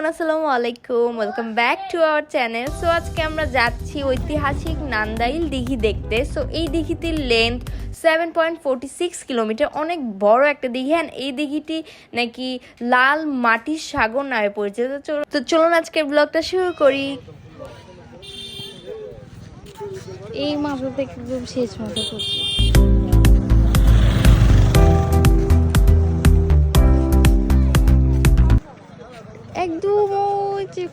Everyone, আসসালামু আলাইকুম। Welcome back to our channel so আজকে আমরা যাচ্ছি ঐতিহাসিক নান্দাইল দিঘি দেখতে। সো এই দিঘিটির length seven point forty six kilometre অনেক বড় একটা দিঘি অ্যান্ড এই দিঘিটি নাকি লাল মাটির সাগর নামে পরিচিত। তো চলো- তো চলুন আজকের ব্লগটা শুরু করি। এই মাথা থেকে একদম শেষ মাথা করছি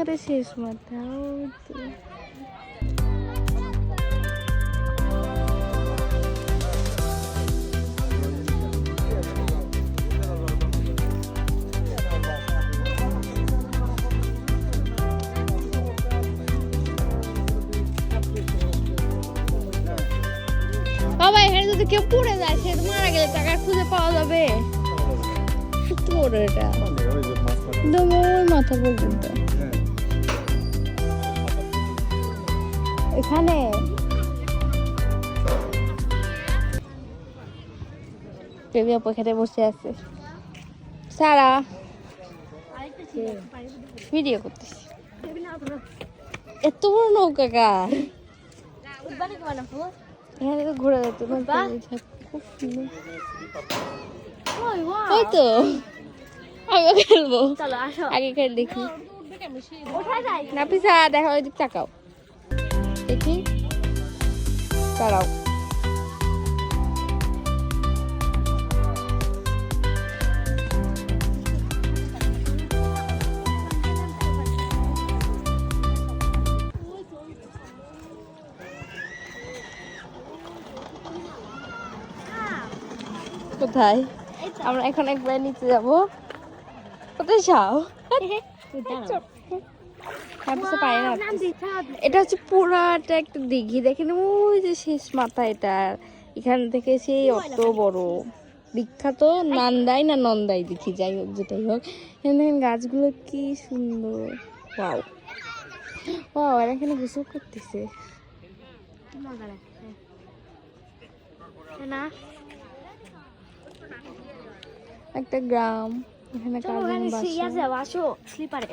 ওই যেখানে শেষ মাথা ওই যে। বাবা এখানে যদি কেউ পড়ে যায় সে তো মারা গেলে টাকা খুঁজে পাওয়া যাবে কত বড় এটা একদম ওই মাথা পর্যন্ত এখানে। বসে আছে। সারা। ভিডিও করতেছি। এত বড় নৌকা কার? এখানে তো ঘোরা যেত খুব সুন্দর। ওই তো? আমিও খেলব চলো আগে খেলে দেখি। যায় দেখা ওই দিক তাকাও। দেখি। দাঁড়াও। কোথায়? আমরা এখন একবার নিচে যাব। কোথায় যাও? নাপিসা পারে না এটা হচ্ছে পুরাটা একটা দিঘি। দেখেন ওই যে শেষ মাথা এটা। এখান থেকে সেই অত বড়। বিখ্যাত নান্দাই না নন্দাই দেখি যাই হোক যেটাই হোক। দেখেন গাছগুলো কি সুন্দর। ওয়াও। ওয়াও এরা এখানে গোসল করতেছে। না একটা গ্রাম। এখানে কাজিন বাসা স্লিপারে।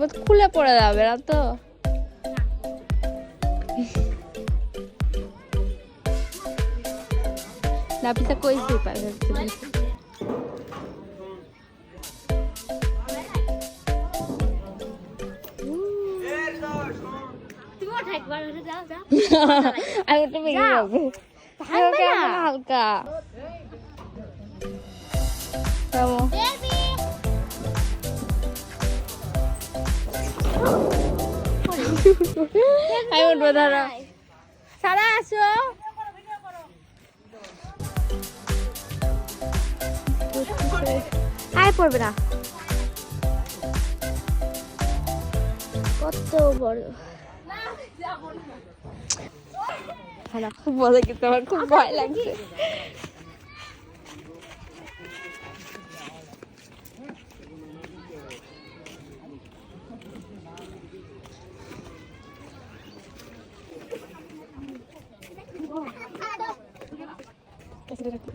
বোধ খুলে পড়ে যাবে না তো? নাপিতা যাও আর ওটা ভেঙে যাও। হালকা। আমি উঠবো ধরো সারা আসো। আয় পড়বে না। কত বড়। খুব মজা কিন্তু আমার খুব ভয় লাগছে।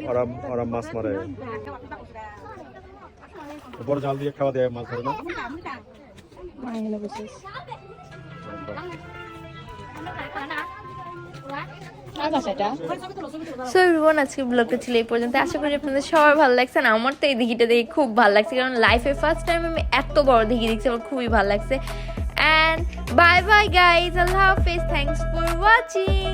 ওরা ওরা মাছ মারে। বড় জাল দিয়ে খাওয়া দেয় মাছ ধরে না? সো এভরিওয়ান আজকে ব্লগটা ছিল এই পর্যন্ত। আশা করি আপনাদের সবার ভালো লাগছে আর আমার তো এই দিঘিটা দেখে খুব ভালো লাগছে। কারণ লাইফে ফার্স্ট টাইম আমি এত বড় দিঘি দেখছি, আমার খুবই ভালো লাগছে। অ্যান্ড বাই বাই গাইজ আল্লাহ হাফেজ। Thanks for watching